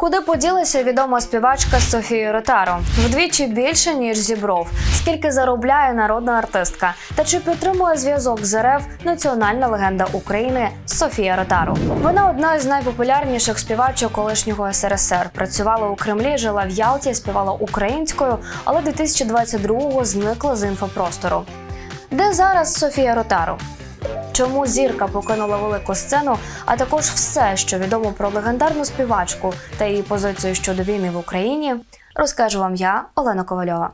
Куди поділася відома співачка Софія Ротаро? Вдвічі більше ніж зібров. Скільки заробляє народна артистка? Та чи підтримує зв'язок з РФ національна легенда України Софія Ротаро? Вона одна з найпопулярніших співачок колишнього СРСР. Працювала у Кремлі, жила в Ялті, співала українською, але 2022-го зникла з інфопростору. Де зараз Софія Ротаро? Чому зірка покинула велику сцену, а також все, що відомо про легендарну співачку та її позицію щодо війни в Україні, розкажу вам я, Олена Ковальова.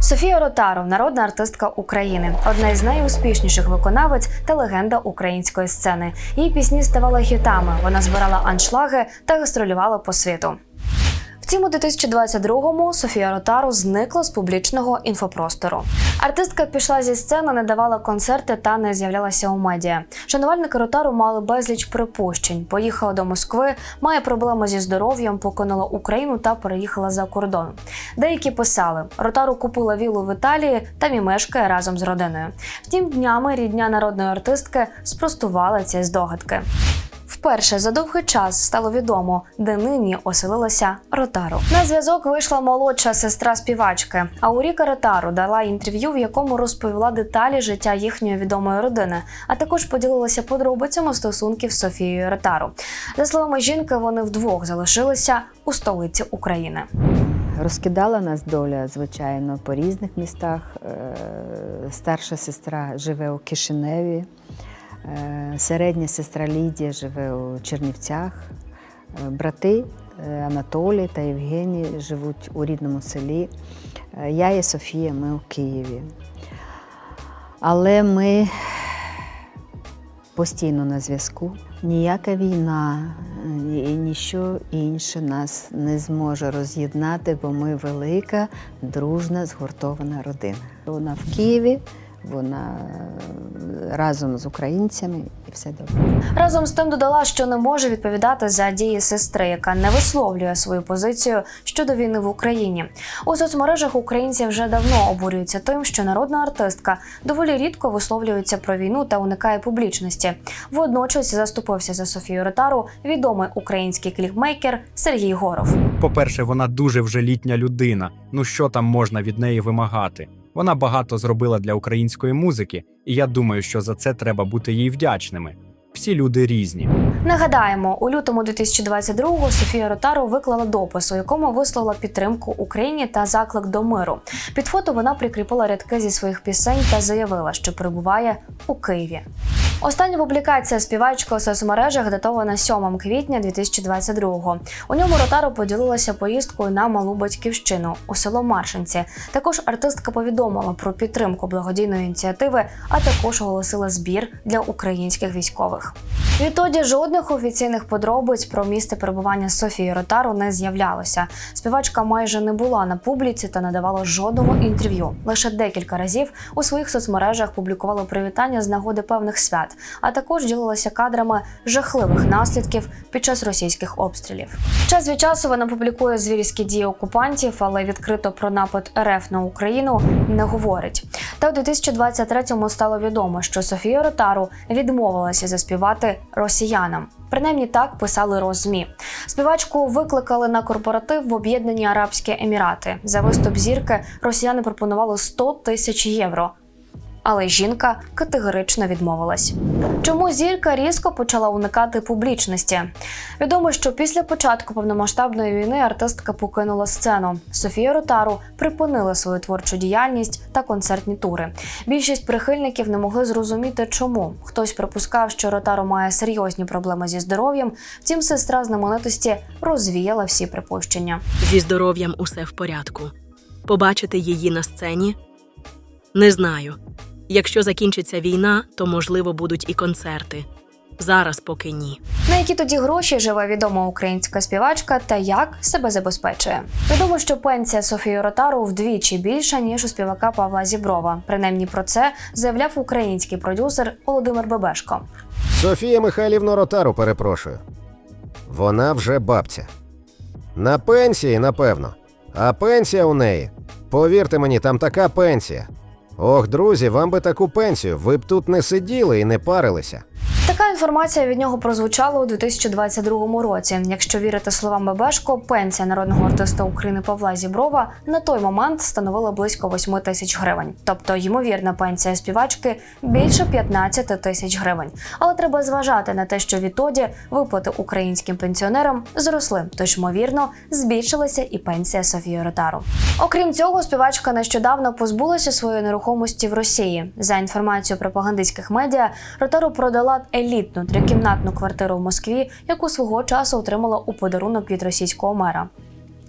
Софія Ротару народна артистка України, одна із найуспішніших виконавець та легенда української сцени. Її пісні ставали хітами. Вона збирала аншлаги та гастролювала по світу. Втім, у 2022-му Софія Ротару зникла з публічного інфопростору. Артистка пішла зі сцени, не давала концерти та не з'являлася у медіа. Шанувальники Ротару мали безліч припущень. Поїхала до Москви, має проблеми зі здоров'ям, покинула Україну та переїхала за кордон. Деякі писали: Ротару купила вілу в Італії та і мешкає разом з родиною. Втім, днями рідня народної артистки спростувала ці здогадки. Вперше за довгий час стало відомо, де нині оселилася Ротару. На зв'язок вийшла молодша сестра співачки. Ауріка Ротару дала інтерв'ю, в якому розповіла деталі життя їхньої відомої родини, а також поділилася подробицями стосунків з Софією Ротару. За словами жінки, вони вдвох залишилися у столиці України. Розкидала нас доля, звичайно, по різних містах. Е, Старша сестра живе у Кишиневі, середня сестра Лідія живе у Чернівцях. Е, Брати е, Анатолій та Євгеній живуть у рідному селі. Е, Я і Софія, ми у Києві. Але ми постійно на зв'язку. Ніяка війна і ніщо інше нас не зможе роз'єднати, бо ми велика, дружна, згуртована родина. Вона в Києві, вона е, разом з українцями і все добре. Разом з тим додала, що не може відповідати за дії сестри, яка не висловлює свою позицію щодо війни в Україні. У соцмережах українці вже давно обурюються тим, що народна артистка доволі рідко висловлюється про війну та уникає публічності. Водночас заступився за Софію Ротару відомий український кліпмейкер Сергій Горов. По-перше, вона дуже вже літня людина. Ну що там можна від неї вимагати? Вона багато зробила для української музики, і я думаю, що за це треба бути їй вдячними. Всі люди різні. Нагадаємо, у лютому 2022-го Софія Ротару виклала допис, у якому висловила підтримку Україні та заклик до миру. Під фото вона прикріпила рядки зі своїх пісень та заявила, що перебуває у Києві. Остання публікація співачки у соцмережах датована 7 квітня 2022-го. У ньому Ротару поділилася поїздкою на малу батьківщину у село Маршинці. Також артистка повідомила про підтримку благодійної ініціативи, а також оголосила збір для українських військових. Відтоді жодних офіційних подробиць про місце перебування Софії Ротару не з'являлося. Співачка майже не була на публіці та не давала жодного інтерв'ю. Лише декілька разів у своїх соцмережах публікувала привітання з нагоди певних свят, а також ділилася кадрами жахливих наслідків під час російських обстрілів. Час від часу вона публікує звірські дії окупантів, але відкрито про напад РФ на Україну не говорить. Та у 2023-му стало відомо, що Софія Ротару відмовилася заспівати росіянам. Принаймні так писали Розмі. Співачку викликали на корпоратив в Об'єднані Арабські Емірати. За виступ зірки росіяни пропонували 100 тисяч євро. Але жінка категорично відмовилась. Чому зірка різко почала уникати публічності? Відомо, що після початку повномасштабної війни артистка покинула сцену. Софія Ротару припинила свою творчу діяльність та концертні тури. Більшість прихильників не могли зрозуміти, чому хтось припускав, що Ротару має серйозні проблеми зі здоров'ям. Втім, сестра знаменитості розвіяла всі припущення. Зі здоров'ям усе в порядку. Побачити її на сцені? Не знаю. Якщо закінчиться війна, то можливо будуть і концерти. Зараз поки ні. На які тоді гроші живе відома українська співачка та як себе забезпечує? Відомо, що пенсія Софії Ротару вдвічі більша ніж у співака Павла Зіброва. Принаймні про це заявляв український продюсер Володимир Бебешко. Софія Михайлівна Ротару, перепрошую. Вона вже бабця. На пенсії, напевно. А пенсія у неї. Повірте мені, там така пенсія. Ох, друзі, вам би таку пенсію, ви б тут не сиділи і не парилися. Така інформація від нього прозвучала у 2022 році. Якщо вірити словам Бебешко, пенсія народного артиста України Павла Зіброва на той момент становила близько 8 тисяч гривень. Тобто, ймовірна пенсія співачки більше 15 тисяч гривень. Але треба зважати на те, що відтоді виплати українським пенсіонерам зросли, тож ймовірно збільшилася і пенсія Софії Ротару. Окрім цього, співачка нещодавно позбулася своєї нерухомості в Росії. За інформацією пропагандистських медіа, Ротару продала елітну трикімнатну квартиру в Москві, яку свого часу отримала у подарунок від російського мера.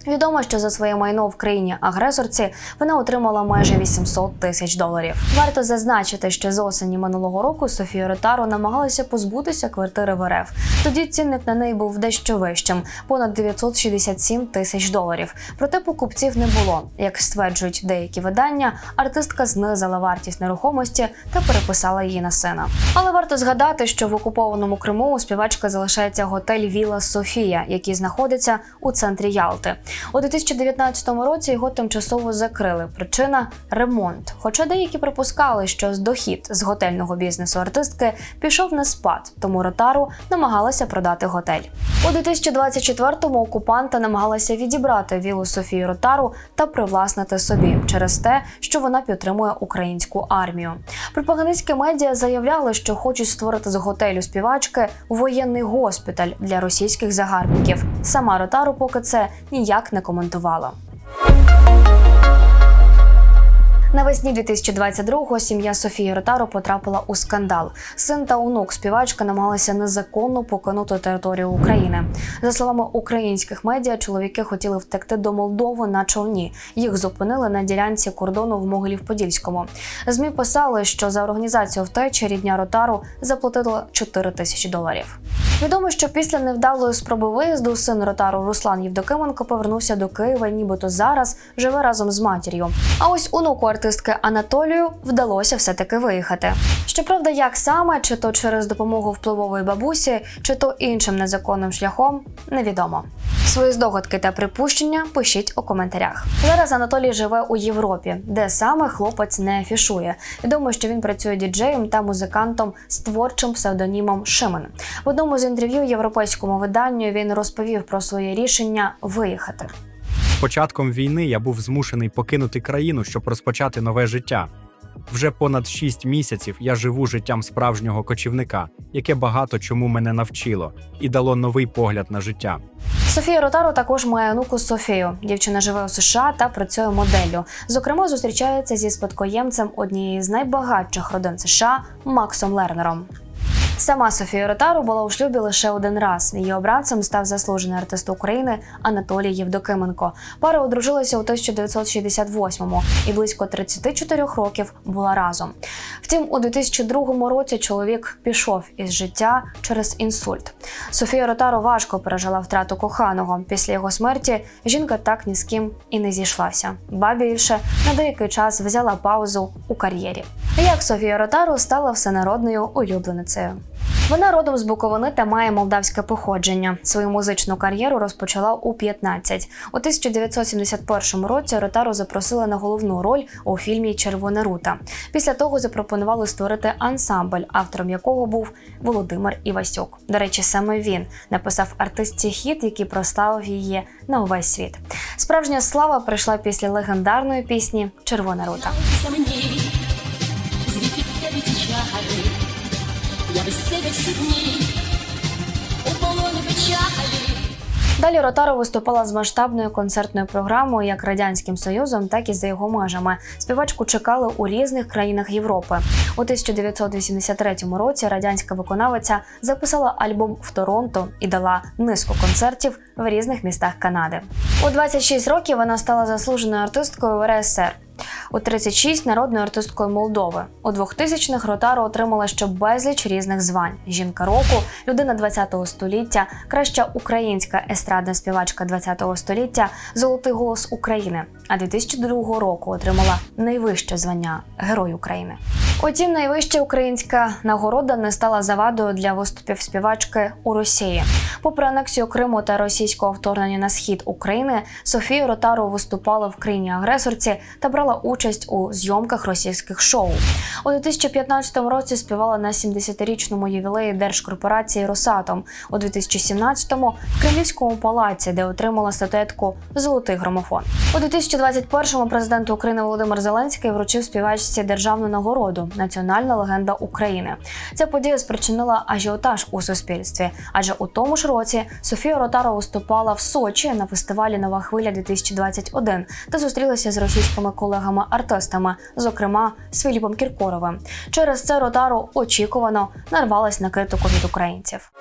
Відомо, що за своє майно в країні агресорці вона отримала майже 800 тисяч доларів. Варто зазначити, що з осені минулого року Софія Ротару намагалася позбутися квартири в РФ. Тоді цінник на неї був дещо вищим понад 967 тисяч доларів. Проте покупців не було. Як стверджують деякі видання, артистка знизила вартість нерухомості та переписала її на сина. Але варто згадати, що в окупованому Криму у співачка залишається готель Віла Софія, який знаходиться у центрі Ялти. У 2019 році його тимчасово закрили. Причина ремонт. Хоча деякі припускали, що дохід з готельного бізнесу артистки пішов на спад, тому Ротару намагалася продати готель. У 2024-му окупанти намагалися відібрати вілу Софії Ротару та привласнити собі через те, що вона підтримує українську армію. Пропагандистські медіа заявляли, що хочуть створити з готелю співачки воєнний госпіталь для російських загарбників. Сама Ротару поки це ніяк не коментувала. Навесні 2022-го сім'я Софії Ротару потрапила у скандал. Син та онук співачка намагалися незаконно покинути територію України. За словами українських медіа, чоловіки хотіли втекти до Молдови на човні. Їх зупинили на ділянці кордону в Могилів-Подільському. Змі писали, що за організацію втечі рідня Ротару заплатила 4 тисячі доларів. Відомо, що після невдалої спроби виїзду син Ротару Руслан Євдокименко повернувся до Києва, нібито зараз живе разом з матір'ю. А ось онуку артистки Анатолію вдалося все-таки виїхати. Щоправда, як саме, чи то через допомогу впливової бабусі, чи то іншим незаконним шляхом, невідомо. Свої здогадки та припущення пишіть у коментарях. Зараз Анатолій живе у Європі, де саме хлопець не афішує. Відомо, що він працює діджеєм та музикантом з творчим псевдонімом Шимен. В одному з інтерв'ю європейському виданню він розповів про своє рішення виїхати. Початком війни я був змушений покинути країну, щоб розпочати нове життя. Вже понад шість місяців я живу життям справжнього кочівника, яке багато чому мене навчило і дало новий погляд на життя. Софія Ротару також має онуку Софію. Дівчина живе у США та працює моделлю. Зокрема, зустрічається зі спадкоємцем однієї з найбагатших родин США Максом Лернером. Сама Софія Ротару була у шлюбі лише один раз. Її обранцем став заслужений артист України Анатолій Євдокименко. Пара одружилася у 1968-му і близько 34 років була разом. Втім, у 2002 році чоловік пішов із життя через інсульт. Софія Ротару важко пережила втрату коханого. Після його смерті жінка так ні з ким і не зійшлася. Ба більше на деякий час взяла паузу у кар'єрі. Як Софія Ротару стала всенародною улюбленицею. Вона родом з Буковини та має молдавське походження. Свою музичну кар'єру розпочала у 15. У 1971 році Ротару запросили на головну роль у фільмі Червона рута. Після того запропонували створити ансамбль, автором якого був Володимир Івасюк. До речі, саме він написав артистці хіт, який прославив її на увесь світ. Справжня слава прийшла після легендарної пісні Червона рута. Я без тебе всі дні, у полоні печалі. Далі Ротару виступала з масштабною концертною програмою як радянським союзом, так і за його межами. Співачку чекали у різних країнах Європи. У 1983 році радянська виконавиця записала альбом в Торонто і дала низку концертів в різних містах Канади. У 26 років вона стала заслуженою артисткою в РСР. У 36 народною артисткою Молдови. У 2000-х Ротару отримала ще безліч різних звань: жінка року, людина 20-го століття, краща українська естрадна співачка 20-го століття, золотий голос України. А 2002 року отримала найвище звання Герой України. Утім, найвища українська нагорода не стала завадою для виступів співачки у Росії. Попри анексію Криму та російського вторгнення на схід України, Софія Ротару виступала в країні агресорці та брала участь у зйомках російських шоу. У 2015 році співала на 70-річному ювілеї держкорпорації Росатом. У 2017-му в Кремлівському палаці, де отримала статуетку Золотий грамофон. У 2021-му президент України Володимир Зеленський вручив співачці державну нагороду Національна легенда України. Ця подія спричинила ажіотаж у суспільстві, адже у тому ж році Софія Ротаро виступала в Сочі на фестивалі Нова хвиля 2021 та зустрілася з російськими колегами-артистами, зокрема з Філіпом Кіркоровим. Через це Ротаро очікувано нарвалась на критику від українців.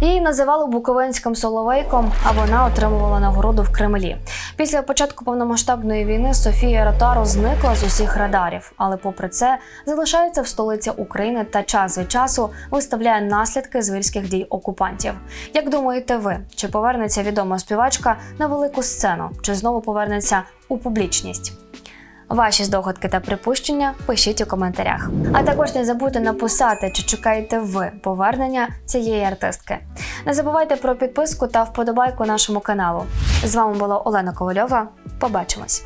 Її називали буковинським соловейком, а вона отримувала нагороду в Кремлі. Після початку повномасштабної війни Софія Ротаро зникла з усіх радарів, але попри це залишається в столиці України та час від часу виставляє наслідки звірських дій окупантів. Як думаєте ви, чи повернеться відома співачка на велику сцену, чи знову повернеться у публічність? Ваші здогадки та припущення пишіть у коментарях. А також не забудьте написати, чи чекаєте ви повернення цієї артистки. Не забувайте про підписку та вподобайку нашому каналу. З вами була Олена Ковальова. Побачимось!